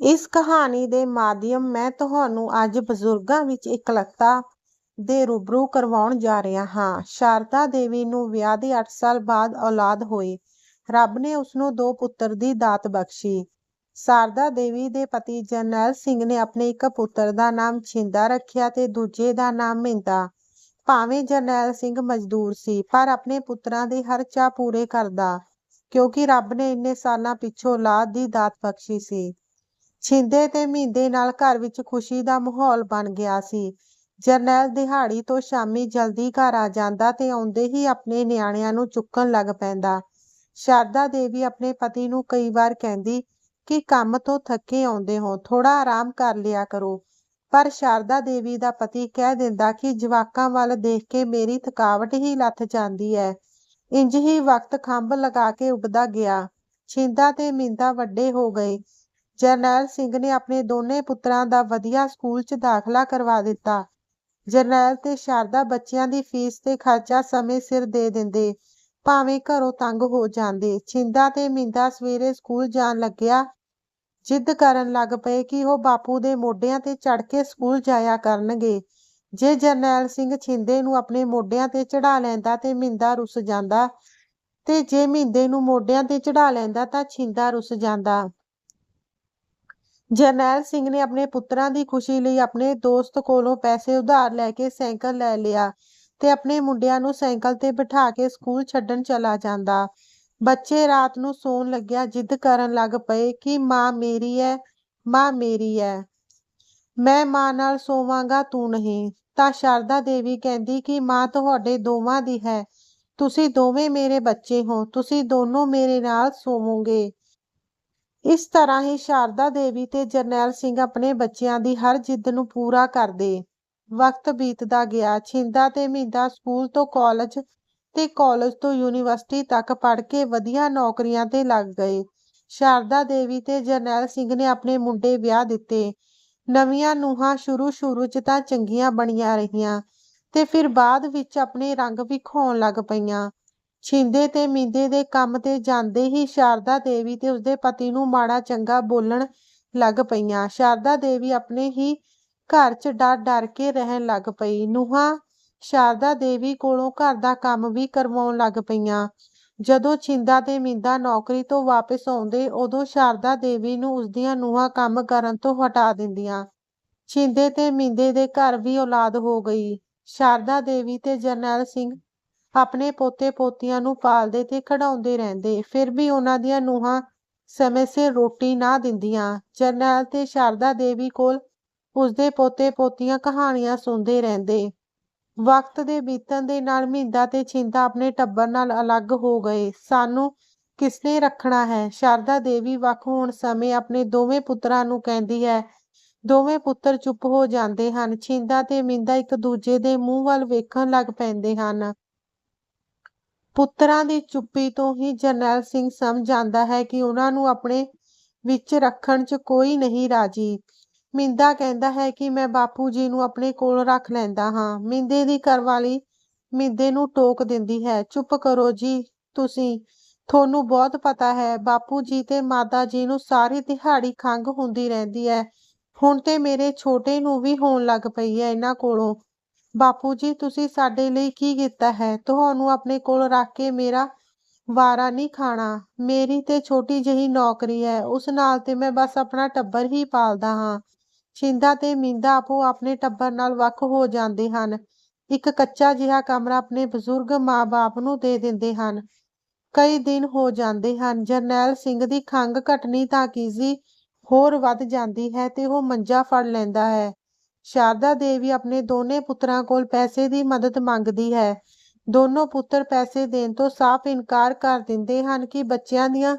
ਇਸ ਕਹਾਣੀ ਦੇ ਮਾਧਿਅਮ ਮੈਂ ਤੁਹਾਨੂੰ ਅੱਜ ਬਜ਼ੁਰਗਾਂ ਵਿੱਚ ਇਕੱਲਤਾ ਦੇ ਰੂਬਰੂ ਕਰਵਾਉਣ ਜਾ ਰਿਹਾ ਹਾਂ। ਸ਼ਾਰਦਾ ਦੇਵੀ ਨੂੰ ਵਿਆਹ ਦੇ 8 ਸਾਲ ਬਾਅਦ ਔਲਾਦ ਹੋਈ। ਰੱਬ ਨੇ ਉਸਨੂੰ ਦੋ ਪੁੱਤਰ ਦੀ ਦਾਤ ਬਖਸ਼ੀ। ਸ਼ਾਰਦਾ ਦੇਵੀ ਦੇ ਪਤੀ ਜਰਨੈਲ ਸਿੰਘ ਨੇ ਆਪਣੇ ਇੱਕ ਪੁੱਤਰ ਦਾ ਨਾਮ ਛਿੰਦਾ ਰੱਖਿਆ ਤੇ ਦੂਜੇ ਦਾ ਨਾਮ ਮਿੰਦਾ ਭਾਵੇਂ ਜਰਨੈਲ ਸਿੰਘ ਮਜ਼ਦੂਰ ਸੀ, ਪਰ ਆਪਣੇ ਪੁੱਤਰਾਂ ਦੇ ਹਰ ਚਾਹ ਪੂਰੇ ਕਰਦਾ, ਕਿਉਂਕਿ ਰੱਬ ਨੇ ਇੰਨੇ ਸਾਲਾਂ ਪਿੱਛੋਂ ਔਲਾਦ ਦੀ ਦਾਤ ਬਖਸ਼ੀ ਸੀ। ਛਿੰਦੇ ਤੇ ਮਹਿੰਦੇ ਨਾਲ ਘਰ ਵਿੱਚ ਖੁਸ਼ੀ ਦਾ ਮਾਹੌਲ ਬਣ ਗਿਆ ਸੀ। ਜਰਨੈਲ ਦਿਹਾੜੀ ਤੋਂ ਸ਼ਾਮੀ ਜਲਦੀ ਘਰ ਆ ਜਾਂਦਾ ਤੇ ਆਉਂਦੇ ਹੀ ਆਪਣੇ ਨਿਆਣਿਆਂ ਨੂੰ ਚੁੱਕਣ ਲੱਗ ਪੈਂਦਾ। ਸ਼ਾਰਦਾ ਦੇਵੀ ਆਪਣੇ ਪਤੀ ਨੂੰ ਕਈ ਵਾਰ ਕਹਿੰਦੀ ਕਿ ਕੰਮ ਤੋਂ ਥੱਕੇ ਆਉਂਦੇ ਹੋ ਥੋੜਾ ਆਰਾਮ ਕਰ ਲਿਆ ਕਰੋ ਪਰ ਸ਼ਾਰਦਾ ਦੇਵੀ ਦਾ ਪਤੀ ਕਹਿ ਦਿੰਦਾ ਕਿ ਜਵਾਕਾਂ ਵੱਲ ਦੇਖ ਕੇ ਮੇਰੀ ਥਕਾਵਟ ਹੀ ਲੱਥ ਜਾਂਦੀ ਹੈ। ਇੰਜ ਹੀ ਵਕਤ ਖੰਭ ਲਗਾ ਕੇ ਉੱਡਦਾ ਗਿਆ। ਛਿੰਦਾ ਤੇ ਮਿੰਦਾ ਵੱਡੇ ਹੋ ਗਏ। ਜਰਨੈਲ ਸਿੰਘ ਨੇ ਆਪਣੇ ਦੋਨੇ ਪੁੱਤਰਾਂ ਦਾ ਵਧੀਆ ਸਕੂਲ 'ਚ ਦਾਖਲਾ ਕਰਵਾ ਦਿੱਤਾ। ਜਰਨੈਲ ਤੇ ਸ਼ਾਰਦਾ ਬੱਚਿਆਂ ਦੀ ਫੀਸ ਤੇ ਖਰਚਾ ਸਮੇਂ ਸਿਰ ਦੇ ਦਿੰਦੇ ਭਾਵੇਂ ਘਰੋਂ ਤੰਗ ਹੋ ਜਾਂਦੇ। ਛਿੰਦਾ ਤੇ ਮਹਿੰਦਾ ਸਵੇਰੇ ਸਕੂਲ ਜਾਣ ਲੱਗਿਆ ਜਿੱਦ ਕਰਨ ਲੱਗ ਪਏ ਕਿ ਉਹ ਬਾਪੂ ਦੇ ਮੋਢਿਆਂ ਤੇ ਚੜ੍ਹ ਕੇ ਸਕੂਲ ਜਾਇਆ ਕਰਨਗੇ। ਜੇ ਜਰਨੈਲ ਸਿੰਘ ਛਿੰਦੇ ਨੂੰ ਆਪਣੇ ਮੋਢਿਆਂ ਤੇ ਚੜ੍ਹਾ ਲੈਂਦਾ ਤੇ ਮਹਿੰਦਾ ਰੁੱਸ ਜਾਂਦਾ, ਤੇ ਜੇ ਮਹਿੰਦੇ ਨੂੰ ਮੋਢਿਆਂ ਤੇ ਚੜ੍ਹਾ ਲੈਂਦਾ ਤਾਂ ਛਿੰਦਾ ਰੁੱਸ ਜਾਂਦਾ। ਜਰਨੈਲ ਸਿੰਘ ਨੇ ਆਪਣੇ ਪੁੱਤਰਾਂ ਦੀ ਖੁਸ਼ੀ ਲਈ ਆਪਣੇ ਦੋਸਤ ਕੋਲੋਂ ਪੈਸੇ ਉਧਾਰ ਲੈ ਕੇ ਸਾਈਕਲ ਲੈ ਲਿਆ ਤੇ ਆਪਣੇ ਮੁੰਡਿਆਂ ਨੂੰ ਸਾਈਕਲ ਤੇ ਬਿਠਾ ਕੇ ਸਕੂਲ ਛੱਡਣ ਚਲਾ ਜਾਂਦਾ। ਬੱਚੇ ਰਾਤ ਨੂੰ ਸੌਣ ਲੱਗਿਆ, ਜਿੱਦ ਕਰਨ ਲੱਗ ਪਏ ਕਿ ਮਾਂ ਮੇਰੀ ਹੈ ਮਾਂ ਮੇਰੀ ਹੈ ਮੈਂ ਮਾਂ ਨਾਲ ਸੋਵਾਂਗਾ, ਤੂੰ ਨਹੀਂ। ਤਾਂ ਸ਼ਰਦਾ ਦੇਵੀ ਕਹਿੰਦੀ ਕਿ ਮਾਂ ਤੁਹਾਡੇ ਦੋਵਾਂ ਦੀ ਹੈ ਤੁਸੀਂ ਦੋਵੇਂ ਮੇਰੇ ਬੱਚੇ ਹੋ, ਤੁਸੀਂ ਦੋਨੋਂ ਮੇਰੇ ਨਾਲ ਸੋਵੋਗੇ ਇਸ ਤਰ੍ਹਾਂ ਹੀ ਸ਼ਾਰਦਾ ਦੇਵੀ ਤੇ ਜਰਨੈਲ ਸਿੰਘ ਆਪਣੇ ਬੱਚਿਆਂ ਦੀ ਹਰ ਜਿੱਦ ਨੂੰ ਪੂਰਾ ਕਰਦੇ। ਵਕਤ ਬੀਤਦਾ ਗਿਆ। ਛਿੰਦਾ ਤੇ ਮਹਿੰਦਾ ਸਕੂਲ ਤੋਂ ਕਾਲਜ ਤੇ ਕਾਲਜ ਤੋਂ ਯੂਨੀਵਰਸਿਟੀ ਤੱਕ ਪੜ੍ਹ ਕੇ ਵਧੀਆ ਨੌਕਰੀਆਂ ਤੇ ਲੱਗ ਗਏ। ਸ਼ਾਰਦਾ ਦੇਵੀ ਤੇ ਜਰਨੈਲ ਸਿੰਘ ਨੇ ਆਪਣੇ ਮੁੰਡੇ ਵਿਆਹ ਦਿੱਤੇ। ਨਵੀਆਂ ਨੂਹਾਂ ਸ਼ੁਰੂ ਸ਼ੁਰੂ 'ਚ ਤਾਂ ਚੰਗੀਆਂ ਬਣੀਆਂ ਰਹੀਆਂ ਤੇ ਫਿਰ ਬਾਅਦ ਵਿੱਚ ਆਪਣੇ ਰੰਗ ਵਿਖਾਉਣ ਲੱਗ ਪਈਆਂ। ਛਿੰਦੇ ਤੇ ਮਹਿੰਦੇ ਦੇ ਕੰਮ ਤੇ ਜਾਂਦੇ ਹੀ ਸ਼ਾਰਦਾ ਦੇਵੀ ਤੇ ਉਸਦੇ ਪਤੀ ਨੂੰ ਮਾੜਾ ਚੰਗਾ ਬੋਲਣ ਲੱਗ ਪਈਆਂ। ਸ਼ਾਰਦਾ ਦੇਵੀ ਆਪਣੇ ਹੀ ਘਰ 'ਚ ਡਰ ਡਰ ਕੇ ਰਹਿਣ ਲੱਗ ਪਈ। ਨੂੰਹਾਂ ਸ਼ਾਰਦਾ ਦੇਵੀ ਕੋਲੋਂ ਘਰ ਦਾ ਕੰਮ ਵੀ ਕਰਵਾਉਣ ਲੱਗ ਪਈਆਂ। ਜਦੋਂ ਛਿੰਦਾ ਤੇ ਮਿੰਦਾ ਨੌਕਰੀ ਤੋਂ ਵਾਪਸ ਆਉਂਦੇ, ਉਦੋਂ ਸ਼ਾਰਦਾ ਦੇਵੀ ਨੂੰ ਉਸਦੀਆਂ ਨੂੰਹਾਂ ਕੰਮ ਕਰਨ ਤੋਂ ਹਟਾ ਦਿੰਦੀਆਂ। ਛਿੰਦੇ ਤੇ ਮਿੰਦੇ ਦੇ ਘਰ ਵੀ ਔਲਾਦ ਹੋ ਗਈ। ਸ਼ਾਰਦਾ ਦੇਵੀ ਤੇ ਜਰਨੈਲ ਸਿੰਘ ਆਪਣੇ ਪੋਤੇ ਪੋਤੀਆਂ ਨੂੰ ਪਾਲਦੇ ਤੇ ਖਿਡਾਉਂਦੇ ਰਹਿੰਦੇ, ਫਿਰ ਵੀ ਉਹਨਾਂ ਦੀਆਂ ਨੂੰਹਾਂ ਸਮੇਂ ਸਿਰ ਰੋਟੀ ਨਾ ਦਿੰਦੀਆਂ। ਜਰਨੈਲ ਤੇ ਸ਼ਾਰਦਾ ਦੇਵੀ ਕੋਲ ਉਸਦੇ ਪੋਤੇ ਪੋਤੀਆਂ ਕਹਾਣੀਆਂ ਸੁਣਦੇ ਰਹਿੰਦੇ। ਵਕਤ ਦੇ ਬੀਤਣ ਦੇ ਨਾਲ ਮਹਿੰਦਾ ਤੇ ਛਿੰਦਾ ਆਪਣੇ ਟੱਬਰ ਨਾਲ ਅਲੱਗ ਹੋ ਗਏ। ਸਾਨੂੰ ਕਿਸਨੇ ਰੱਖਣਾ ਹੈ ਸ਼ਾਰਦਾ ਦੇਵੀ ਵੱਖ ਹੋਣ ਸਮੇਂ ਆਪਣੇ ਦੋਵੇਂ ਪੁੱਤਰਾਂ ਨੂੰ ਕਹਿੰਦੀ ਹੈ। ਦੋਵੇਂ ਪੁੱਤਰ ਚੁੱਪ ਹੋ ਜਾਂਦੇ ਹਨ। ਛਿੰਦਾ ਤੇ ਮਹਿੰਦਾ ਇੱਕ ਦੂਜੇ ਦੇ ਮੂੰਹ ਵੱਲ ਵੇਖਣ ਲੱਗ ਪੈਂਦੇ ਹਨ। ਪੁੱਤਰਾਂ ਦੀ ਚੁੱਪੀ ਤੋਂ ਹੀ ਜਰਨੈਲ ਸਿੰਘ ਸਮਝ ਜਾਂਦਾ ਹੈ ਕਿ ਉਹਨਾਂ ਨੂੰ ਆਪਣੇ ਵਿੱਚ ਰੱਖਣ 'ਚ ਕੋਈ ਨਹੀਂ ਰਾਜੀ। ਮਿੰਦਾ ਕਹਿੰਦਾ ਹੈ ਕਿ ਮੈਂ ਬਾਪੂ ਜੀ ਨੂੰ ਆਪਣੇ ਕੋਲ ਰੱਖ ਲੈਂਦਾ ਹਾਂ। ਮਿੰਦੇ ਦੀ ਘਰਵਾਲੀ ਮਿੰਦੇ ਨੂੰ ਟੋਕ ਦਿੰਦੀ ਹੈ, ਚੁੱਪ ਕਰੋ ਜੀ, ਤੁਸੀਂ, ਤੁਹਾਨੂੰ ਬਹੁਤ ਪਤਾ ਹੈ, ਬਾਪੂ ਜੀ ਤੇ ਮਾਤਾ ਜੀ ਨੂੰ ਸਾਰੀ ਦਿਹਾੜੀ ਖੰਘ ਹੁੰਦੀ ਰਹਿੰਦੀ ਹੈ ਹੁਣ ਤੇ ਮੇਰੇ ਛੋਟੇ ਨੂੰ ਵੀ ਹੋਣ ਲੱਗ ਪਈ ਹੈ ਇਹਨਾਂ ਕੋਲੋਂ। ਬਾਪੂ ਜੀ, ਤੁਸੀਂ ਸਾਡੇ ਲਈ ਕੀ ਕੀਤਾ ਹੈ ਤੁਹਾਨੂੰ ਆਪਣੇ ਕੋਲ ਰੱਖ ਕੇ ਮੇਰਾ ਵਾਰਾ ਨਹੀਂ ਖਾਣਾ। ਮੇਰੀ ਤੇ ਛੋਟੀ ਜਿਹੀ ਨੌਕਰੀ ਹੈ ਉਸ ਨਾਲ ਤੇ ਮੈਂ ਬਸ ਆਪਣਾ ਟੱਬਰ ਹੀ ਪਾਲਦਾ ਹਾਂ। ਛਿੰਦਾ ਤੇ ਮਹਿੰਦਾ ਆਪੋ ਆਪਣੇ ਟੱਬਰ ਨਾਲ ਵੱਖ ਹੋ ਜਾਂਦੇ ਹਨ। ਇੱਕ ਕੱਚਾ ਜਿਹਾ ਕਮਰਾ ਆਪਣੇ ਬਜ਼ੁਰਗ ਮਾਂ ਬਾਪ ਨੂੰ ਦੇ ਦਿੰਦੇ ਹਨ। ਕਈ ਦਿਨ ਹੋ ਜਾਂਦੇ ਹਨ। ਜਰਨੈਲ ਸਿੰਘ ਦੀ ਖੰਘ ਘਟਣੀ ਤਾਂ ਕੀ ਸੀ ਹੋਰ ਵੱਧ ਜਾਂਦੀ ਹੈ ਤੇ ਉਹ ਮੰਜਾ ਫੜ ਲੈਂਦਾ ਹੈ। ਸ਼ਾਰਦਾ ਦੇਵੀ ਆਪਣੇ ਦੋਨੇ ਪੁੱਤਰਾਂ ਕੋਲ ਪੈਸੇ ਦੀ ਮਦਦ ਮੰਗਦੀ ਹੈ। ਦੋਨੋਂ ਪੁੱਤਰ ਪੈਸੇ ਦੇਣ ਤੋਂ ਸਾਫ਼ ਇਨਕਾਰ ਕਰ ਦਿੰਦੇ ਹਨ ਕਿ ਬੱਚਿਆਂ ਦੀਆਂ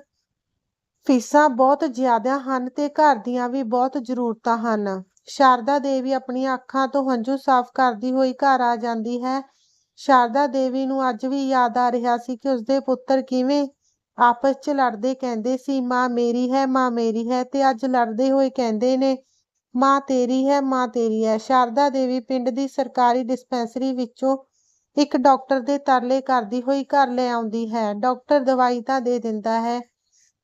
ਫੀਸਾਂ ਬਹੁਤ ਜ਼ਿਆਦਾ ਹਨ ਤੇ ਘਰ ਦੀਆਂ ਵੀ ਬਹੁਤ ਜ਼ਰੂਰਤਾਂ ਹਨ। ਸ਼ਾਰਦਾ ਦੇਵੀ ਆਪਣੀਆਂ ਅੱਖਾਂ ਤੋਂ ਹੰਝੂ ਸਾਫ਼ ਕਰਦੀ ਹੋਈ ਘਰ ਆ ਜਾਂਦੀ ਹੈ। ਸ਼ਾਰਦਾ ਦੇਵੀ ਨੂੰ ਅੱਜ ਵੀ ਯਾਦ ਆ ਰਿਹਾ ਸੀ ਕਿ ਉਸਦੇ ਪੁੱਤਰ ਕਿਵੇਂ ਆਪਸ 'ਚ ਲੜਦੇ ਕਹਿੰਦੇ ਸੀ, ਮਾਂ ਮੇਰੀ ਹੈ, ਮਾਂ ਮੇਰੀ ਹੈ ਤੇ ਅੱਜ ਲੜਦੇ ਹੋਏ ਕਹਿੰਦੇ ਨੇ ਮਾਂ ਤੇਰੀ ਹੈ, ਮਾਂ ਤੇਰੀ ਹੈ। ਸ਼ਾਰਦਾ ਦੇਵੀ ਪਿੰਡ ਦੀ ਸਰਕਾਰੀ ਡਿਸਪੈਂਸਰੀ ਵਿੱਚੋਂ ਇੱਕ ਡਾਕਟਰ ਦੇ ਤਰਲੇ ਕਰਦੀ ਹੋਈ ਘਰ ਲੈ ਆਉਂਦੀ ਹੈ। ਡਾਕਟਰ ਦਵਾਈ ਤਾਂ ਦੇ ਦਿੰਦਾ ਹੈ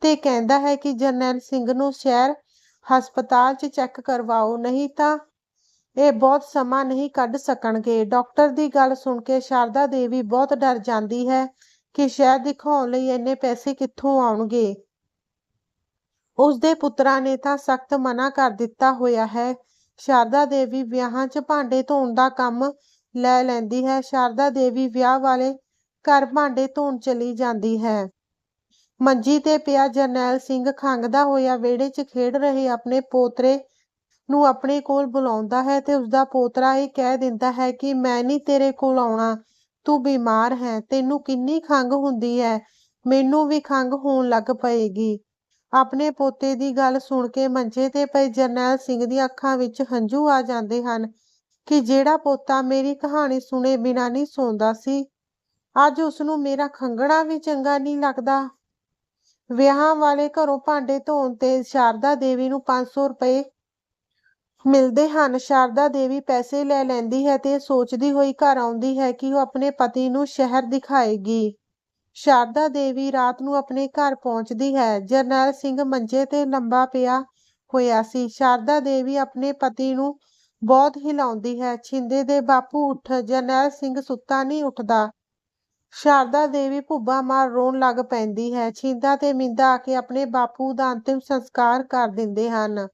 ਤੇ ਕਹਿੰਦਾ ਹੈ ਕਿ ਜਰਨੈਲ ਸਿੰਘ ਨੂੰ ਸ਼ਹਿਰ ਹਸਪਤਾਲ 'ਚ ਚੈੱਕ ਕਰਵਾਓ, ਨਹੀਂ ਤਾਂ ਇਹ ਬਹੁਤ ਸਮਾਂ ਨਹੀਂ ਕੱਢ ਸਕਣਗੇ ਡਾਕਟਰ ਦੀ ਗੱਲ ਸੁਣ ਕੇ ਸ਼ਾਰਦਾ ਦੇਵੀ ਬਹੁਤ ਡਰ ਜਾਂਦੀ ਹੈ ਕਿ ਸ਼ਹਿਰ ਦਿਖਾਉਣ ਲਈ ਇੰਨੇ ਪੈਸੇ ਕਿੱਥੋਂ ਆਉਣਗੇ ਉਸ ਦੇ ਪੁੱਤਰਾਂ ਨੇ ਤਾਂ ਸਖਤ ਮਨਾ ਕਰ ਦਿੱਤਾ ਹੋਇਆ ਹੈ। ਸ਼ਾਰਦਾ ਦੇਵੀ ਵਿਆਹਾਂ 'ਚ ਭਾਂਡੇ ਧੋਣ ਦਾ ਕੰਮ ਲੈ ਲੈਂਦੀ ਹੈ। ਸ਼ਾਰਦਾ ਦੇਵੀ ਵਿਆਹ ਵਾਲੇ ਘਰ ਭਾਂਡੇ ਧੋਣ ਚਲੀ ਜਾਂਦੀ ਹੈ। ਮੰਜੀ ਤੇ ਪਿਆ ਜਰਨੈਲ ਸਿੰਘ ਖੰਘਦਾ ਹੋਇਆ ਵਿਹੜੇ 'ਚ ਖੇਡ ਰਹੇ ਆਪਣੇ ਪੋਤਰੇ ਨੂੰ ਆਪਣੇ ਕੋਲ ਬੁਲਾਉਂਦਾ ਹੈ ਤੇ ਉਸਦਾ ਪੋਤਰਾ ਇਹ ਕਹਿ ਦਿੰਦਾ ਹੈ ਕਿ, ਮੈਂ ਨਹੀਂ ਤੇਰੇ ਕੋਲ ਆਉਣਾ। ਤੂੰ ਬਿਮਾਰ ਹੈ। ਤੈਨੂੰ ਕਿੰਨੀ ਖੰਘ ਹੁੰਦੀ ਹੈ। ਮੈਨੂੰ ਵੀ ਖੰਘ ਹੋਣ ਲੱਗ ਪਏਗੀ। ਆਪਣੇ ਪੋਤੇ ਦੀ ਗੱਲ ਸੁਣ ਕੇ ਮੰਜੇ ਤੇ ਪਏ ਜਰਨੈਲ ਸਿੰਘ ਦੀਆਂ ਅੱਖਾਂ ਵਿੱਚ ਹੰਝੂ ਆ ਜਾਂਦੇ ਹਨ ਕਿ ਜਿਹੜਾ ਪੋਤਾ ਮੇਰੀ ਕਹਾਣੀ ਸੁਣੇ ਬਿਨਾਂ ਨਹੀਂ ਸੌਂਦਾ ਸੀ। ਅੱਜ ਉਸ ਨੂੰ ਮੇਰਾ ਖੰਘਣਾ ਵੀ ਚੰਗਾ ਨਹੀਂ ਲੱਗਦਾ। ਵਿਆਹਾਂ ਵਾਲੇ ਘਰੋਂ ਭਾਂਡੇ ਧੋਣ ਤੇ ਸ਼ਾਰਦਾ ਦੇਵੀ ਨੂੰ 500 ਰੁਪਏ ਮਿਲਦੇ ਹਨ। ਸ਼ਾਰਦਾ ਦੇਵੀ ਪੈਸੇ ਲੈ ਲੈਂਦੀ ਹੈ ਤੇ ਸੋਚਦੀ ਹੋਈ ਘਰ ਆਉਂਦੀ ਹੈ ਕਿ ਉਹ ਆਪਣੇ ਪਤੀ ਨੂੰ ਸ਼ਹਿਰ ਦਿਖਾਏਗੀ। ਸ਼ਾਰਦਾ ਦੇਵੀ ਰਾਤ ਨੂੰ ਆਪਣੇ ਘਰ ਪਹੁੰਚਦੀ ਹੈ। ਜਰਨੈਲ ਸਿੰਘ ਮੰਜੇ ਤੇ ਲੰਬਾ ਪਿਆ ਹੋਇਆ ਸੀ। ਸ਼ਾਰਦਾ ਦੇਵੀ ਆਪਣੇ ਪਤੀ ਨੂੰ ਬਹੁਤ ਹਿਲਾਉਂਦੀ ਹੈ। ਛਿੰਦੇ ਦੇ ਬਾਪੂ ਉੱਠ, ਜਰਨੈਲ ਸਿੰਘ ਸੁੱਤਾ ਨਹੀਂ ਉੱਠਦਾ। ਸ਼ਾਰਦਾ ਦੇਵੀ ਭੁੱਬਾ ਮਾਰ ਰੋਣ ਲੱਗ ਪੈਂਦੀ ਹੈ। ਛਿੰਦਾ ਤੇ ਮਿੰਦਾ ਆ ਕੇ ਆਪਣੇ ਬਾਪੂ ਦਾ ਅੰਤਿਮ ਸੰਸਕਾਰ ਕਰ ਦਿੰਦੇ ਹਨ।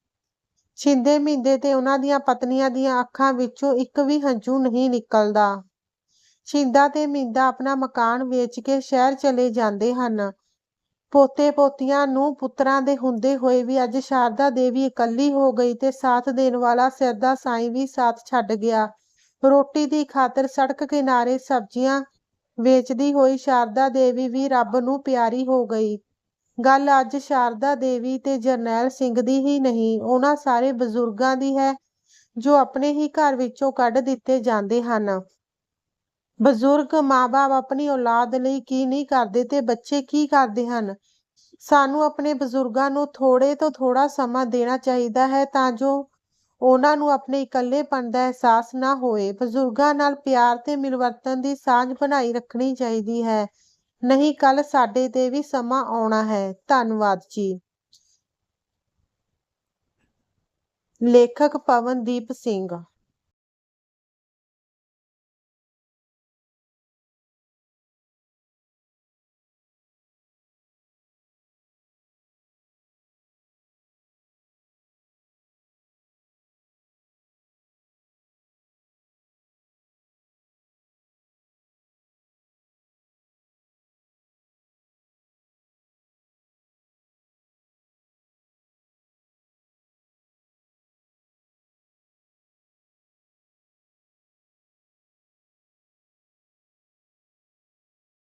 ਛਿੰਦੇ ਮਿੰਦੇ ਤੇ ਉਹਨਾਂ ਦੀਆਂ ਪਤਨੀਆਂ ਦੀਆਂ ਅੱਖਾਂ ਵਿੱਚੋਂ ਇੱਕ ਵੀ ਹੰਝੂ ਨਹੀਂ ਨਿਕਲਦਾ। ਛਿੰਦਾ ਤੇ ਮਿੰਦਾ ਆਪਣਾ ਮਕਾਨ ਵੇਚ ਕੇ ਸ਼ਹਿਰ ਚਲੇ ਜਾਂਦੇ ਹਨ। ਪੋਤੇ ਪੋਤੀਆਂ ਨੂੰ ਪੁੱਤਰਾਂ ਦੇ ਹੁੰਦੇ ਹੋਏ ਵੀ ਅੱਜ ਸ਼ਾਰਦਾ ਦੇਵੀ ਇਕੱਲੀ ਹੋ ਗਈ ਤੇ ਸਾਥ ਦੇਣ ਵਾਲਾ ਸਿਰ ਸਾਈਂ ਵੀ ਸਾਥ ਛੱਡ ਗਿਆ। ਰੋਟੀ ਦੀ ਖਾਤਰ ਸੜਕ ਕਿਨਾਰੇ ਸਬਜ਼ੀਆਂ ਵੇਚਦੀ ਹੋਈ ਸ਼ਾਰਦਾ ਦੇਵੀ ਵੀ ਰੱਬ ਨੂੰ ਪਿਆਰੀ ਹੋ ਗਈ। ਗੱਲ ਅੱਜ ਸ਼ਾਰਦਾ ਦੇਵੀ ਤੇ ਜਰਨੈਲ ਸਿੰਘ ਦੀ ਹੀ ਨਹੀਂ, ਉਹਨਾਂ ਸਾਰੇ ਬਜ਼ੁਰਗਾਂ ਦੀ ਹੈ, ਜੋ ਆਪਣੇ ਹੀ ਘਰ ਵਿੱਚੋਂ ਕੱਢ ਦਿੱਤੇ ਜਾਂਦੇ ਹਨ। ਬਜ਼ੁਰਗ ਮਾਂ-ਬਾਪ ਆਪਣੀ ਔਲਾਦ ਲਈ ਕੀ ਨਹੀਂ ਕਰਦੇ ਤੇ ਬੱਚੇ ਕੀ ਕਰਦੇ ਹਨ? ਸਾਨੂੰ ਆਪਣੇ ਬਜ਼ੁਰਗਾਂ ਨੂੰ ਥੋੜੇ ਤੋਂ ਥੋੜਾ ਸਮਾਂ ਦੇਣਾ ਚਾਹੀਦਾ ਹੈ ਤਾਂ ਜੋ ਉਹਨਾਂ ਨੂੰ ਆਪਣੇ ਇਕੱਲੇਪਣ ਦਾ ਅਹਿਸਾਸ ਨਾ ਹੋਏ। ਬਜ਼ੁਰਗਾਂ ਨਾਲ ਪਿਆਰ ਤੇ ਮਿਲਵਰਤਨ ਦੀ ਸਾਂਝ ਬਣਾਈ ਰੱਖਣੀ ਚਾਹੀਦੀ ਹੈ। ਨਹੀਂ ਕੱਲ ਸਾਡੇ ਤੇ ਵੀ ਸਮਾਂ ਆਉਣਾ ਹੈ। ਧੰਨਵਾਦ ਜੀ। ਲੇਖਕ ਪਵਨਦੀਪ ਸਿੰਘ